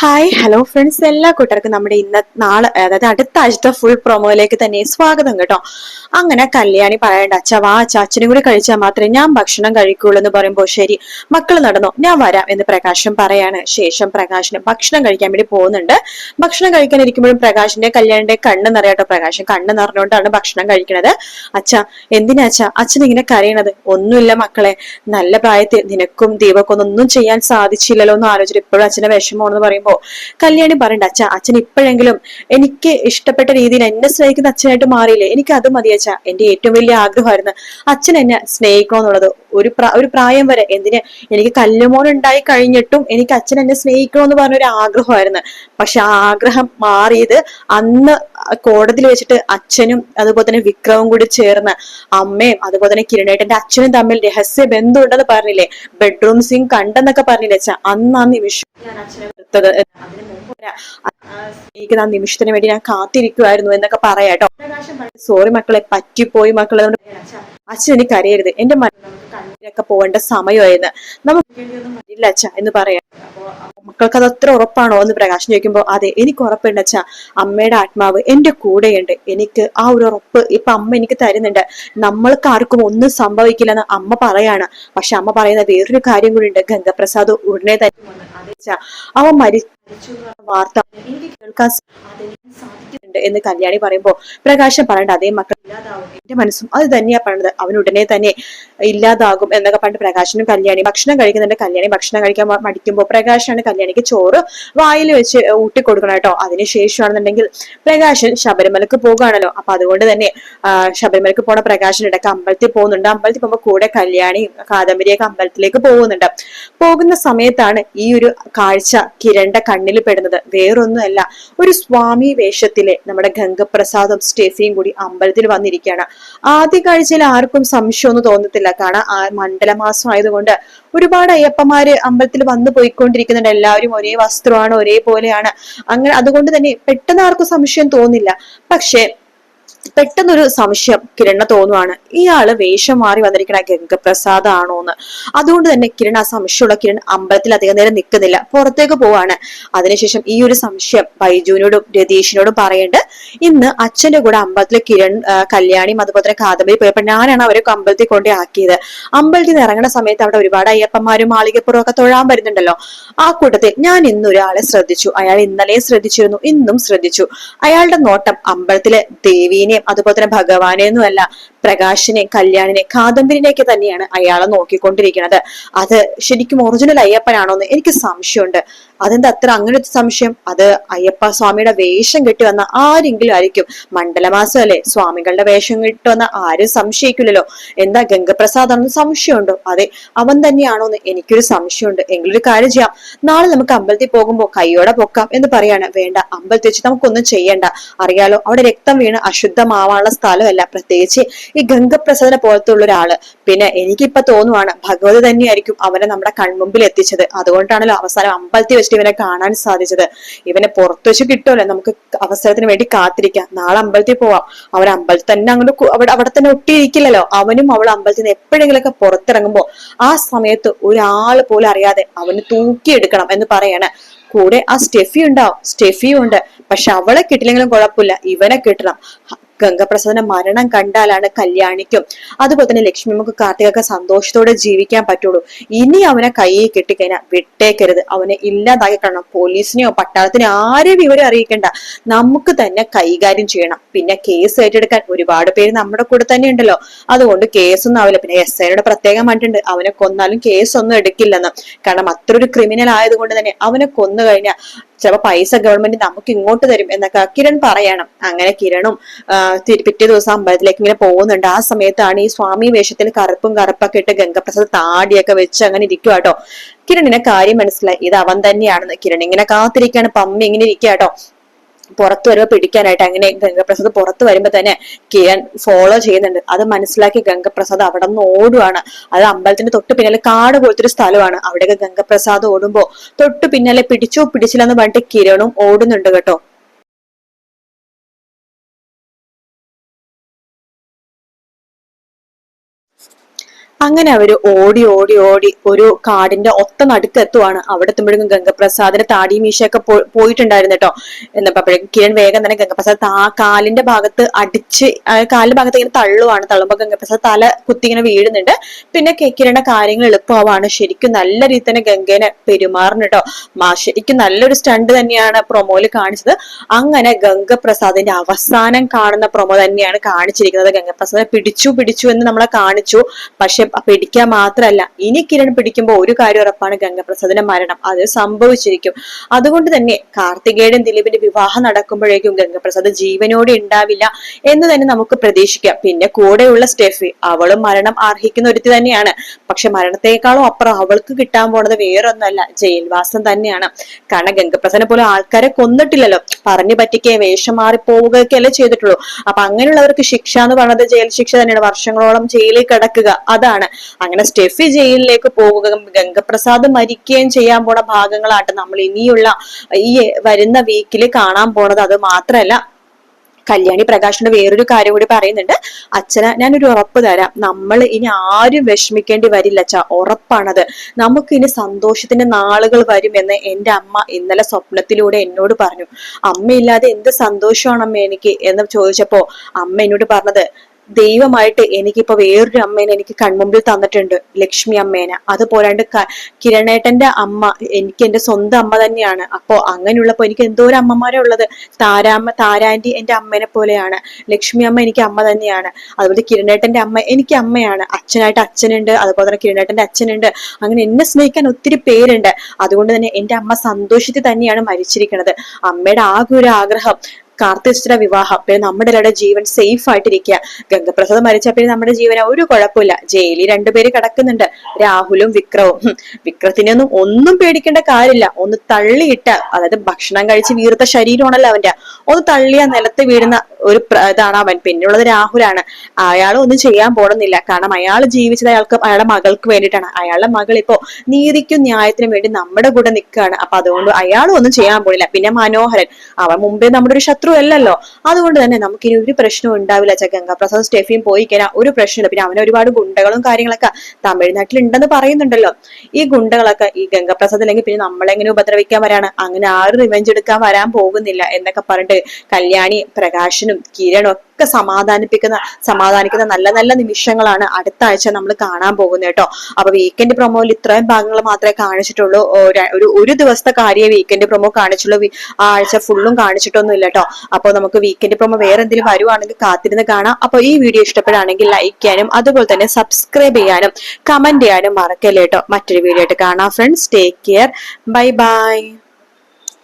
Hi hello friends എല്ലാ കൂട്ടർക്കും നമ്മുടെ ഇന്ന നാളെ അതായത് അടുത്ത ആഴ്ചത്തെ ഫുൾ പ്രൊമോയിലേക്ക് തന്നെ സ്വാഗതം കേട്ടോ. അങ്ങനെ കല്യാണി പറയണ്ട അച്ഛ വാ അച്ഛ അച്ഛനും കൂടി കഴിച്ചാൽ മാത്രമേ ഞാൻ ഭക്ഷണം കഴിക്കുള്ളൂ എന്ന് പറയുമ്പോൾ ശരി മക്കൾ നടന്നോ ഞാൻ വരാം എന്ന് പ്രകാശം പറയാണ്. ശേഷം പ്രകാശിന് ഭക്ഷണം കഴിക്കാൻ വേണ്ടി പോകുന്നുണ്ട്. ഭക്ഷണം കഴിക്കാൻ ഇരിക്കുമ്പോഴും പ്രകാശിന്റെ കല്യാണിന്റെ കണ്ണ് നിറയാട്ടോ പ്രകാശം. കണ്ണ് നിറഞ്ഞുകൊണ്ടാണ് ഭക്ഷണം കഴിക്കുന്നത് അച്ഛ എന്തിനാ അച്ഛ? അച്ഛൻ ഇങ്ങനെ കരയണത്? ഒന്നുമില്ല മക്കളെ നല്ല പ്രായത്തിൽ നിനക്കും ദീപക്കൊന്നും ഒന്നും ചെയ്യാൻ സാധിച്ചില്ലല്ലോ എന്ന് ആലോചിച്ചിട്ട് ഇപ്പോഴും അച്ഛന്റെ വിഷമമാണെന്ന് പറയുമ്പോ കല്യാണി പറയണ്ട അച്ഛ അച്ഛൻ ഇപ്പോഴെങ്കിലും എനിക്ക് ഇഷ്ടപ്പെട്ട രീതിയിൽ എന്നെ സ്നേഹിക്കുന്ന അച്ഛനായിട്ട് മാറിയില്ലേ? എനിക്ക് അത് മതി അച്ഛ. എന്റെ ഏറ്റവും വലിയ ആഗ്രഹമായിരുന്നു അച്ഛൻ എന്നെ സ്നേഹിക്കണം എന്നുള്ളത്. ഒരു ഒരു പ്രായം വരെ എന്തിന് എനിക്ക് കല്ലുമോൻ ഉണ്ടായി കഴിഞ്ഞിട്ടും എനിക്ക് അച്ഛൻ എന്നെ സ്നേഹിക്കണമെന്ന് പറഞ്ഞ ഒരു ആഗ്രഹമായിരുന്നു. പക്ഷെ ആ ആഗ്രഹം മാറിയത് അന്ന് കോടതിയിൽ വെച്ചിട്ട് അച്ഛനും അതുപോലെ തന്നെ വിക്രവും കൂടി ചേർന്ന് അമ്മയും അതുപോലെ തന്നെ കിരണേട്ടന്റെ അച്ഛനും തമ്മിൽ രഹസ്യ ബന്ധമുണ്ടെന്ന് പറഞ്ഞില്ലേ? ബെഡ്റൂം സീൻ കണ്ടെന്നൊക്കെ പറഞ്ഞില്ലേ അച്ഛ? അന്ന് നിമിഷം ഞാൻ അച്ഛനെ അതിന് മുമ്പ് വരെ ആ- ആ സ്നേഹിക്കുന്ന ആ നിമിഷത്തിന് വേണ്ടി ഞാൻ കാത്തിരിക്കുമായിരുന്നു എന്നൊക്കെ പറയാട്ടോ സോറി മക്കളെ പറ്റിപ്പോയി മക്കളെ. അച്ഛൻ എനിക്ക് അറിയരുത് എന്റെ കണ്ണീരൊക്കെ പോകേണ്ട സമയമായിരുന്നു. നമുക്ക് ഇല്ല അച്ഛ എന്ന് പറയാം. മക്കൾക്ക് അത് അത്ര ഉറപ്പാണോ എന്ന് പ്രകാശം ചോദിക്കുമ്പോൾ അതെ എനിക്ക് ഉറപ്പുണ്ട് അച്ഛ. അമ്മയുടെ ആത്മാവ് എന്റെ കൂടെയുണ്ട്. എനിക്ക് ആ ഒരു ഉറപ്പ് ഇപ്പൊ അമ്മ എനിക്ക് തരുന്നുണ്ട്. നമ്മൾക്ക് ആർക്കും ഒന്നും സംഭവിക്കില്ലെന്ന് അമ്മ പറയാണ്. പക്ഷെ അമ്മ പറയുന്ന വേറൊരു കാര്യം കൂടി ഉണ്ട്. ഗംഗപ്രസാദ് ഉടനെ തന്നെ അവൻ മരിച്ചു വാർത്ത എനിക്ക് കേൾക്കാൻ സാധിക്കുന്നുണ്ട് എന്ന് കല്യാണി പറയുമ്പോൾ പ്രകാശം പറയേണ്ട അതേ മക്കൾ ഇല്ലാതാവും. എന്റെ മനസ്സും അത് തന്നെയാ പറഞ്ഞത് ഉടനെ തന്നെ ഇല്ലാതാകും എന്നൊക്കെ പറഞ്ഞിട്ട് പ്രകാശനും കല്യാണി ഭക്ഷണം കഴിക്കുന്നുണ്ട്. കല്യാണി ഭക്ഷണം കഴിക്കാൻ മടിക്കുമ്പോൾ മടിക്കുമ്പോ പ്രകാശാണ് കല്യാണിക്ക് ചോറ് വായിൽ വെച്ച് ഊട്ടി കൊടുക്കണം കേട്ടോ. അതിനുശേഷമാണെന്നുണ്ടെങ്കിൽ പ്രകാശൻ ശബരിമലക്ക് പോകുകയാണല്ലോ അപ്പൊ അതുകൊണ്ട് തന്നെ ശബരിമലക്ക് പോണ പ്രകാശൻ ഇടയ്ക്ക് അമ്പലത്തിൽ പോകുന്നുണ്ട്. അമ്പലത്തിൽ പോകുമ്പോൾ കൂടെ കല്യാണിയും കാദംബരിയൊക്കെ അമ്പലത്തിലേക്ക് പോകുന്നുണ്ട്. പോകുന്ന സമയത്താണ് ഈ ഒരു കാഴ്ച കിരണ്ട കണ്ണിൽ പെടുന്നത്. വേറൊന്നുമല്ല ഒരു സ്വാമി വേഷത്തിലെ നമ്മുടെ ഗംഗപ്രസാദും സ്റ്റെഫിയും കൂടി അമ്പലത്തിൽ വന്നിരിക്കുകയാണ്. ആദ്യ കാഴ്ചയിൽ ആർക്കും സംശയമൊന്നും തോന്നത്തില്ല. കാരണം ആ മണ്ഡലമാസം ആയതുകൊണ്ട് ഒരുപാട് അയ്യപ്പന്മാര് അമ്പലത്തിൽ വന്നു പോയിക്കൊണ്ടിരിക്കുന്നുണ്ട്. എല്ലാവരും ഒരേ വസ്ത്രമാണ് ഒരേപോലെയാണ് അങ്ങനെ അതുകൊണ്ട് തന്നെ പെട്ടെന്ന് ആർക്കും സംശയം തോന്നില്ല. പക്ഷെ പെട്ടെന്നൊരു സംശയം കിരണ തോന്നുവാണ്. ഇയാൾ വേഷം മാറി വന്നിരിക്കണ ഗംഗപ്രസാദ് ആണോ എന്ന് അതുകൊണ്ട് തന്നെ കിരൺ ആ സംശയമുള്ള കിരൺ അമ്പലത്തിൽ അധികം നേരം നിൽക്കുന്നില്ല. പുറത്തേക്ക് പോവാണ്. അതിനുശേഷം ഈ ഒരു സംശയം ബൈജുവിനോടും രതീഷിനോടും പറയേണ്ട. ഇന്ന് അച്ഛന്റെ കൂടെ അമ്പലത്തിൽ കിരൺ കല്യാണിയും അതുപോലെ തന്നെ കാദംബരി പോയപ്പോ ഞാനാണ് അവരെ അമ്പലത്തിൽ കൊണ്ടേ ആക്കിയത്. അമ്പലത്തിൽ നിന്ന് ഇറങ്ങുന്ന സമയത്ത് അവിടെ ഒരുപാട് അയ്യപ്പന്മാരും മാളികപ്പുറവും ഒക്കെ തൊഴാൻ വരുന്നുണ്ടല്ലോ. ആ കൂട്ടത്തിൽ ഞാൻ ഇന്നൊരാളെ ശ്രദ്ധിച്ചു. അയാൾ ഇന്നലെയും ശ്രദ്ധിച്ചിരുന്നു ഇന്നും ശ്രദ്ധിച്ചു. അയാളുടെ നോട്ടം അമ്പലത്തിലെ ദേവീനെയും അതുപോലെ തന്നെ ഭഗവാനെയൊന്നും അല്ല പ്രകാശിനെ കല്യാണിനെ കാദംബരിനെയൊക്കെ തന്നെയാണ് അയാളെ നോക്കിക്കൊണ്ടിരിക്കുന്നത്. അത് ശരിക്കും ഒറിജിനൽ അയ്യപ്പനാണോ എന്ന് എനിക്ക് സംശയമുണ്ട്. അതെന്താ അത്ര അങ്ങനെ ഒരു സംശയം? അത് അയ്യപ്പ സ്വാമിയുടെ വേഷം കെട്ടി വന്ന ആരെങ്കിലും ആയിരിക്കും? മണ്ഡലമാസം അല്ലേ? സ്വാമികളുടെ വേഷം കെട്ടി വന്ന ആരും സംശയിക്കില്ലല്ലോ. എന്താ ഗംഗപ്രസാദ് ആണെന്ന് സംശയമുണ്ടോ? അതെ അവൻ തന്നെയാണോ എന്ന് എനിക്കൊരു സംശയമുണ്ട്. എങ്കിലൊരു കാര്യം ചെയ്യാം. നാളെ നമുക്ക് അമ്പലത്തിൽ പോകുമ്പോൾ കൈയോടെ പൊക്കാം എന്ന് പറയാണ്. വേണ്ട അമ്പലത്തിൽ വെച്ച് നമുക്കൊന്നും ചെയ്യണ്ട. അറിയാലോ അവിടെ രക്തം വീണ് അശുദ്ധമാവാനുള്ള സ്ഥലമല്ല. പ്രത്യേകിച്ച് ഈ ഗംഗപ്രസാദിനെ പോലത്തെ ഉള്ള ഒരാൾ. പിന്നെ എനിക്കിപ്പൊ തോന്നുവാണ് ഭഗവത് തന്നെയായിരിക്കും അവനെ നമ്മുടെ കൺമുമ്പിൽ എത്തിച്ചത്. അതുകൊണ്ടാണല്ലോ അവസാനം അമ്പലത്തിൽ വെച്ചിട്ട് ഇവനെ കാണാൻ സാധിച്ചത്. ഇവനെ പുറത്തു വെച്ച് കിട്ടുമല്ലോ നമുക്ക് അവസരത്തിന് വേണ്ടി കാത്തിരിക്കാം. നാളെ അമ്പലത്തിൽ പോവാം. അവൻ അമ്പലത്തിൽ തന്നെ അങ്ങോട്ട് അവിടെ അവിടെ തന്നെ ഒട്ടിയിരിക്കില്ലല്ലോ. അവനും അവൾ അമ്പലത്തിൽ നിന്ന് എപ്പോഴെങ്കിലൊക്കെ പുറത്തിറങ്ങുമ്പോ ആ സമയത്ത് ഒരാൾ പോലും അറിയാതെ അവന് തൂക്കിയെടുക്കണം എന്ന് പറയാണ്. കൂടെ ആ സ്റ്റെഫി ഉണ്ടാവും സ്റ്റെഫിയും ഉണ്ട് പക്ഷെ അവളെ കിട്ടില്ലെങ്കിലും കുഴപ്പമില്ല. ഇവനെ കിട്ടണം. ഗംഗപ്രസാദിന്റെ മരണം കണ്ടാലാണ് കല്യാണിക്കും. അതുപോലെ തന്നെ ലക്ഷ്മിമുക്ക് കാർത്തികക്ക് സന്തോഷത്തോടെ ജീവിക്കാൻ പറ്റുള്ളൂ. ഇനി അവനെ കയ്യിൽ കിട്ടിക്കഴിഞ്ഞാൽ വിട്ടേക്കരുത്. അവനെ ഇല്ലാതാക്കി കാണണം പോലീസിനെയോ പട്ടാളത്തിനെയോ ആരെയും വിവരം അറിയിക്കേണ്ട. നമുക്ക് തന്നെ കൈകാര്യം ചെയ്യണം. പിന്നെ കേസ് ഏറ്റെടുക്കാൻ ഒരുപാട് പേര് നമ്മുടെ കൂടെ തന്നെ ഉണ്ടല്ലോ. അതുകൊണ്ട് കേസൊന്നും ആവില്ല. പിന്നെ എസ് ഐയുടെ പ്രത്യേകം കണ്ടിട്ടുണ്ട് അവനെ കൊന്നാലും കേസൊന്നും എടുക്കില്ലെന്ന്. കാരണം അത്ര ഒരു ക്രിമിനൽ ആയതുകൊണ്ട് തന്നെ അവനെ കൊന്നു കഴിഞ്ഞാൽ ചിലപ്പോ പൈസ ഗവൺമെന്റ് നമുക്ക് ഇങ്ങോട്ട് തരും എന്നൊക്കെ കിരൺ പറയണം. അങ്ങനെ കിരണും പിറ്റേ ദിവസം അമ്പലത്തിലേക്ക് ഇങ്ങനെ പോകുന്നുണ്ട്. ആ സമയത്താണ് ഈ സ്വാമി വേഷത്തിൽ കറുപ്പും കറുപ്പൊക്കെ ഇട്ട് ഗംഗപ്രസാദ് താടിയൊക്കെ വെച്ച് അങ്ങനെ ഇരിക്കുക കേട്ടോ കിരണിനെ കാര്യം മനസ്സിലായി. ഇത് അവൻ തന്നെയാണെന്ന്. കിരൺ ഇങ്ങനെ കാത്തിരിക്കാണ്. പമ്മി ഇങ്ങനെ ഇരിക്കുക കേട്ടോ പുറത്തു വരുമ്പോൾ പിടിക്കാനായിട്ട് അങ്ങനെ ഗംഗപ്രസാദ് പുറത്തു വരുമ്പോൾ തന്നെ കിരൺ ഫോളോ ചെയ്യുന്നുണ്ട്. അത് മനസ്സിലാക്കി ഗംഗപ്രസാദ് അവിടെ നിന്ന് ഓടുവാണ്. അത് അമ്പലത്തിന്റെ തൊട്ട് പിന്നാലെ കാട് പോലത്തെ ഒരു സ്ഥലമാണ്. അവിടെയൊക്കെ ഗംഗപ്രസാദ് ഓടുമ്പോൾ തൊട്ട് പിന്നാലെ പിടിച്ചോ പിടിച്ചില്ലെന്ന് പറഞ്ഞിട്ട് കിരണും ഓടുന്നുണ്ട് കേട്ടോ. അങ്ങനെ അവർ ഓടി ഓടി ഓടി ഒരു കാടിന്റെ ഒത്ത നടുക്ക് എത്തുവാണ്. അവിടെ എത്തുമ്പോഴേക്കും ഗംഗപ്രസാദിന്റെ താടി മീശയൊക്കെ പോയിട്ടുണ്ടായിരുന്നു കേട്ടോ. എന്നപ്പോഴേക്കും കിരൺ വേഗം തന്നെ ഗംഗപ്രസാദ് ആ കാലിന്റെ ഭാഗത്ത് അടിച്ച് കാലിന്റെ ഭാഗത്ത് ഇങ്ങനെ തള്ളുവാണ്. തള്ളുമ്പോ ഗംഗപ്രസാദ് തല കുത്തി ഇങ്ങനെ വീഴുന്നുണ്ട്. പിന്നെ കിരണ കിരണിന്റെ കാര്യങ്ങൾ എളുപ്പമാവാണ്. ശരിക്കും നല്ല രീതി തന്നെ ഗംഗേനെ പെരുമാറുന്നു കേട്ടോ. മാ ശരിക്കും നല്ലൊരു സ്റ്റണ്ട് തന്നെയാണ് പ്രൊമോയിൽ കാണിച്ചത്. അങ്ങനെ ഗംഗപ്രസാദിന്റെ അവസാനം കാണുന്ന പ്രൊമോ തന്നെയാണ് കാണിച്ചിരിക്കുന്നത്. ഗംഗപ്രസാദിനെ പിടിച്ചു പിടിച്ചു എന്ന് നമ്മളെ കാണിച്ചു. പക്ഷെ പിടിക്കാൻ മാത്രമല്ല ഇനി കിരൺ പിടിക്കുമ്പോൾ ഒരു കാര്യം ഉറപ്പാണ് ഗംഗപ്രസാദിന്റെ മരണം. അത് സംഭവിച്ചിരിക്കും. അതുകൊണ്ട് തന്നെ കാർത്തികേയൻ ദിലീപിന്റെ വിവാഹം നടക്കുമ്പോഴേക്കും ഗംഗപ്രസാദ് ജീവനോടെ ഉണ്ടാവില്ല എന്ന് തന്നെ നമുക്ക് പ്രതീക്ഷിക്കാം. പിന്നെ കൂടെയുള്ള സ്റ്റെഫി അവളും മരണം അർഹിക്കുന്ന ഒരുത്തി തന്നെയാണ്. പക്ഷെ മരണത്തെക്കാളും അപ്പുറം അവൾക്ക് കിട്ടാൻ പോണത് വേറൊന്നല്ല ജയിൽവാസം തന്നെയാണ്. കാരണം ഗംഗപ്രസാദിനെ പോലെ ആൾക്കാരെ കൊന്നിട്ടില്ലല്ലോ. പറഞ്ഞു പറ്റിക്കേ വേഷം മാറി പോവുകയൊക്കെയല്ലേ ചെയ്തിട്ടുള്ളൂ. അപ്പൊ അങ്ങനെയുള്ളവർക്ക് ശിക്ഷ എന്ന് പറയുന്നത് ജയിൽ ശിക്ഷ തന്നെയാണ്. വർഷങ്ങളോളം ജയിലിൽ കിടക്കുക. അതാണ് അങ്ങനെ സ്റ്റെഫി ജയിലിലേക്ക് പോവുക ഗംഗപ്രസാദ് മരിക്കുകയും ചെയ്യാൻ പോണ ഭാഗങ്ങളാട്ട് നമ്മൾ ഇനിയുള്ള ഈ വരുന്ന വീക്കിൽ കാണാൻ പോണത് അത് മാത്രമല്ല കല്യാണി പ്രകാശിന്റെ വേറൊരു കാര്യം കൂടി പറയുന്നുണ്ട്. അച്ഛന ഞാനൊരു ഉറപ്പ് തരാം. നമ്മൾ ഇനി ആരും വിഷമിക്കേണ്ടി വരില്ല അച്ഛ. ഉറപ്പാണത്. നമുക്ക് ഇനി സന്തോഷത്തിന്റെ നാളുകൾ വരുമെന്ന് എന്റെ അമ്മ ഇന്നലെ സ്വപ്നത്തിലൂടെ എന്നോട് പറഞ്ഞു. അമ്മയില്ലാതെ എന്ത് സന്തോഷമാണ് അമ്മ എനിക്ക്? എന്ന് ചോദിച്ചപ്പോ അമ്മ എന്നോട് പറഞ്ഞത് ദൈവമായിട്ട് എനിക്കിപ്പോ വേറൊരു അമ്മേനെ എനിക്ക് കൺമുമ്പിൽ തന്നിട്ടുണ്ട് ലക്ഷ്മി അമ്മേനെ. അത് പോരാണ്ട് കിരണേട്ടന്റെ അമ്മ എനിക്ക് എന്റെ സ്വന്തം അമ്മ തന്നെയാണ്. അപ്പോ അങ്ങനെയുള്ളപ്പോ എനിക്ക് എന്തോരം അമ്മമാരെ ഉള്ളത്. താരാമ്മ താരാന്റി എന്റെ അമ്മേനെ പോലെയാണ്. ലക്ഷ്മി അമ്മ എനിക്ക് അമ്മ തന്നെയാണ്. അതുപോലെ കിരണേട്ടന്റെ അമ്മ എനിക്ക് അമ്മയാണ്. അച്ഛനായിട്ട് അച്ഛനുണ്ട് അതുപോലെ തന്നെ കിരണേട്ടന്റെ അച്ഛനുണ്ട്. അങ്ങനെ എന്നെ സ്നേഹിക്കാൻ ഒത്തിരി പേരുണ്ട്. അതുകൊണ്ട് തന്നെ എന്റെ അമ്മ സന്തോഷത്തിൽ തന്നെയാണ് മരിച്ചിരിക്കുന്നത്. അമ്മയുടെ ആകെ ഒരു ആഗ്രഹം കാർത്തിച്ചിയുടെ വിവാഹം. പിന്നെ നമ്മുടെ എല്ലാവരുടെ ജീവൻ സേഫ് ആയിട്ടിരിക്കുക. ഗംഗപ്രസാദ് മരിച്ച പിന്നെ നമ്മുടെ ജീവന ഒരു കുഴപ്പമില്ല. ജയിലിൽ രണ്ടുപേര് കിടക്കുന്നുണ്ട്. രാഹുലും വിക്രവും. വിക്രത്തിനൊന്നും ഒന്നും പേടിക്കേണ്ട കാര്യമില്ല. ഒന്ന് തള്ളിയിട്ട അതായത് ഭക്ഷണം കഴിച്ച് വീർത്ത ശരീരമാണല്ലോ അവന്റെ. ഒന്ന് തള്ളിയ നിലത്ത് വീഴുന്ന ഒരു ഇതാണ് അവൻ. പിന്നെയുള്ളത് രാഹുലാണ്. അയാൾ ഒന്നും ചെയ്യാൻ പോടുന്നില്ല കാരണം അയാൾ ജീവിച്ചത് അയാൾക്ക് അയാളുടെ മകൾക്ക് വേണ്ടിയിട്ടാണ്. അയാളുടെ മകൾ ഇപ്പോ നീതിക്കും ന്യായത്തിനും വേണ്ടി നമ്മുടെ കൂടെ നിൽക്കുകയാണ്. അപ്പൊ അതുകൊണ്ട് അയാളും ഒന്നും ചെയ്യാൻ പോണില്ല. പിന്നെ മനോഹരൻ. അവൻ മുമ്പേ നമ്മുടെ ഒരു ശത്രു അല്ലല്ലോ. അതുകൊണ്ട് തന്നെ നമുക്ക് ഇനി ഒരു പ്രശ്നവും ഉണ്ടാവില്ല ച ഗംഗാപ്രസാദ് സ്റ്റെഫിയും പോയി കഴിഞ്ഞാൽ ഒരു പ്രശ്നമില്ല പിന്നെ അവന് ഒരുപാട് ഗുണ്ടകളും കാര്യങ്ങളൊക്കെ തമിഴ്നാട്ടിൽ ഉണ്ടെന്ന് പറയുന്നുണ്ടല്ലോ. ഈ ഗുണ്ടകളൊക്കെ ഈ ഗംഗാപ്രസാദ് അല്ലെങ്കിൽ പിന്നെ നമ്മളെങ്ങനെ ഉപദ്രവിക്കാൻ വരാണ്? അങ്ങനെ ആരും റിവെഞ്ച് എടുക്കാൻ വരാൻ പോകുന്നില്ല എന്നൊക്കെ പറഞ്ഞിട്ട് കല്യാണി പ്രകാശനും കിരണും ഒക്കെ സമാധാനിപ്പിക്കുന്ന സമാധാനിക്കുന്ന നല്ല നല്ല നിമിഷങ്ങളാണ് അടുത്ത ആഴ്ച നമ്മൾ കാണാൻ പോകുന്നത് കേട്ടോ. അപ്പൊ വീക്കെൻഡ് പ്രൊമോയിൽ ഇത്രയും ഭാഗങ്ങൾ മാത്രമേ കാണിച്ചിട്ടുള്ളൂ. ഒരു- ഒരു ഒരു ദിവസത്തെ കാര്യ വീക്കെൻഡ് പ്രൊമോ കാണിച്ചുള്ളൂ. ആ ആഴ്ച ഫുള്ളും കാണിച്ചിട്ടൊന്നും ഇല്ല കേട്ടോ. അപ്പോൾ നമുക്ക് വീക്കെൻഡ് പ്രൊമോ വേറെ എന്തെങ്കിലും വരുവാണെങ്കിൽ കാത്തിരുന്ന് കാണാം. അപ്പോൾ ഈ വീഡിയോ ഇഷ്ടപ്പെടുകയാണെങ്കിൽ ലൈക്ക് ചെയ്യാനും അതുപോലെ തന്നെ സബ്സ്ക്രൈബ് ചെയ്യാനും കമന്റ് ചെയ്യാനും മറക്കല്ലേട്ടോ മറ്റൊരു വീഡിയോ ആയിട്ട് കാണാം friends take care bye bye